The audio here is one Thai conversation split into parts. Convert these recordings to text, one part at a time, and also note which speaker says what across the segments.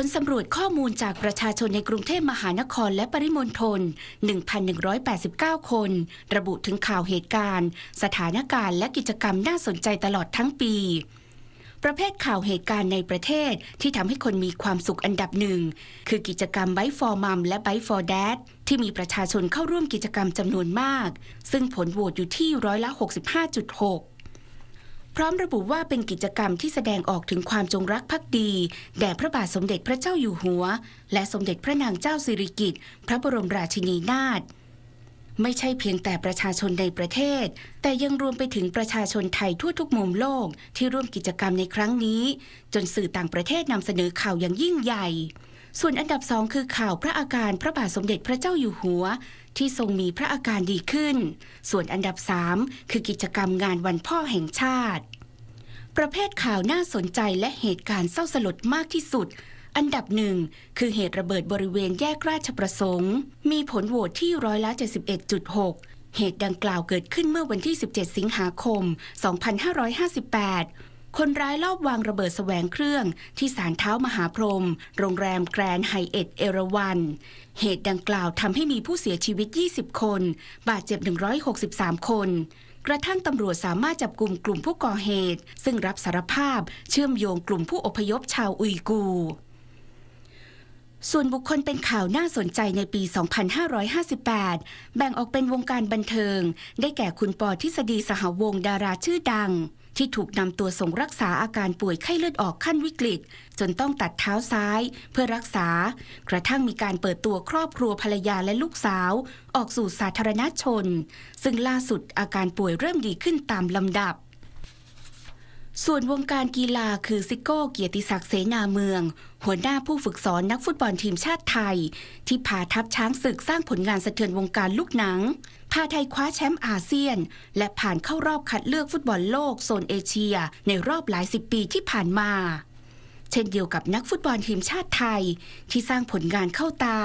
Speaker 1: ผลสำรวจข้อมูลจากประชาชนในกรุงเทพมหานครและปริมณฑล 1,189 คน ระบุถึงข่าวเหตุการณ์ สถานการณ์และกิจกรรมน่าสนใจตลอดทั้งปี ประเภทข่าวเหตุการณ์ในประเทศที่ทำให้คนมีความสุขอันดับหนึ่ง คือกิจกรรม Bike for Mom และ Bike for Dad ที่มีประชาชนเข้าร่วมกิจกรรมจำนวนมาก ซึ่งผลโหวตอยู่ที่ร้อยละ 65.6 พร้อมระบุว่าเป็นกิจกรรมที่แสดงออกถึงความจงรักภักดี แด่พระบาทสมเด็จพระเจ้าอยู่หัว และสมเด็จพระนางเจ้าสิริกิติ์พระบรมราชินีนาถไม่ใช่เพียงแต่ประชาชนในประเทศ แต่ยังรวมไปถึงประชาชนไทยทั่วทุกมุมโลกที่ร่วมกิจกรรมในครั้งนี้ จนสื่อต่างประเทศนำเสนอข่าวอย่างยิ่งใหญ่ ส่วนอันดับสองคือข่าวพระอาการพระบาทสมเด็จพระเจ้าอยู่หัว ที่ทรงมีพระอาการดีขึ้น ส่วนอันดับสามคือกิจกรรมงานวันพ่อแห่งชาติ ประเภทข่าวน่าสนใจและเหตุการณ์เศร้าสลดมากที่สุด อันดับหนึ่งคือเหตุระเบิดบริเวณแยกราชประสงค์ มีผลโหวตที่ร้อยละ71.6 เหตุดังกล่าวเกิดขึ้นเมื่อวันที่ 17 สิงหาคม 2558 คนร้ายลอบวางระเบิดแสวงเครื่อง ที่ศาลเท้ามหาพรหมโรงแรมแกรนไฮเอทเอราวันเหตุดังกล่าวทำให้มีผู้เสียชีวิต 20 คน บาดเจ็บ 163 คน กระทั่งตำรวจสามารถจับกลุ่มกลุ่มผู้ก่อเหตุ ซึ่งรับสารภาพเชื่อมโยงกลุ่มผู้อพยพชาวอุยกูร์ส่วนบุคคลเป็นข่าวน่าสนใจในปี 2558 แบ่งออกเป็นวงการบันเทิง ได้แก่คุณปอทฤษฎีสหวงศ์ดาราชื่อดัง ที่ถูกนำตัวส่งรักษาอาการป่วยไข้เลือดออกขั้นวิกฤต จนต้องตัดเท้าซ้าย เพื่อรักษา กระทั่งมีการเปิดตัวครอบครัวภรรยาและลูกสาว ออกสู่สาธารณชน ซึ่งล่าสุดอาการป่วยเริ่มดีขึ้นตามลำดับ ส่วนวงการกีฬาคือซิโก้เกียรติศักดิ์เสนาเมือง หัวหน้าผู้ฝึกสอนนักฟุตบอลทีมชาติไทย ที่พาทัพช้างศึกสร้างผลงานสะเทือนวงการลูกหนัง พาไทยคว้าแชมป์อาเซียน และผ่านเข้ารอบคัดเลือกฟุตบอลโลกโซนเอเชีย ในรอบหลายสิบปีที่ผ่านมา เช่นเดียวกับนักฟุตบอลทีมชาติไทย ที่สร้างผลงานเข้าตา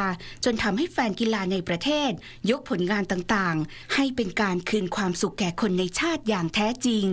Speaker 1: จนทำให้แฟนกีฬาในประเทศ ยกผลงานต่างๆ ให้เป็นการคืนความสุขแก่คนในชาติอย่างแท้จริง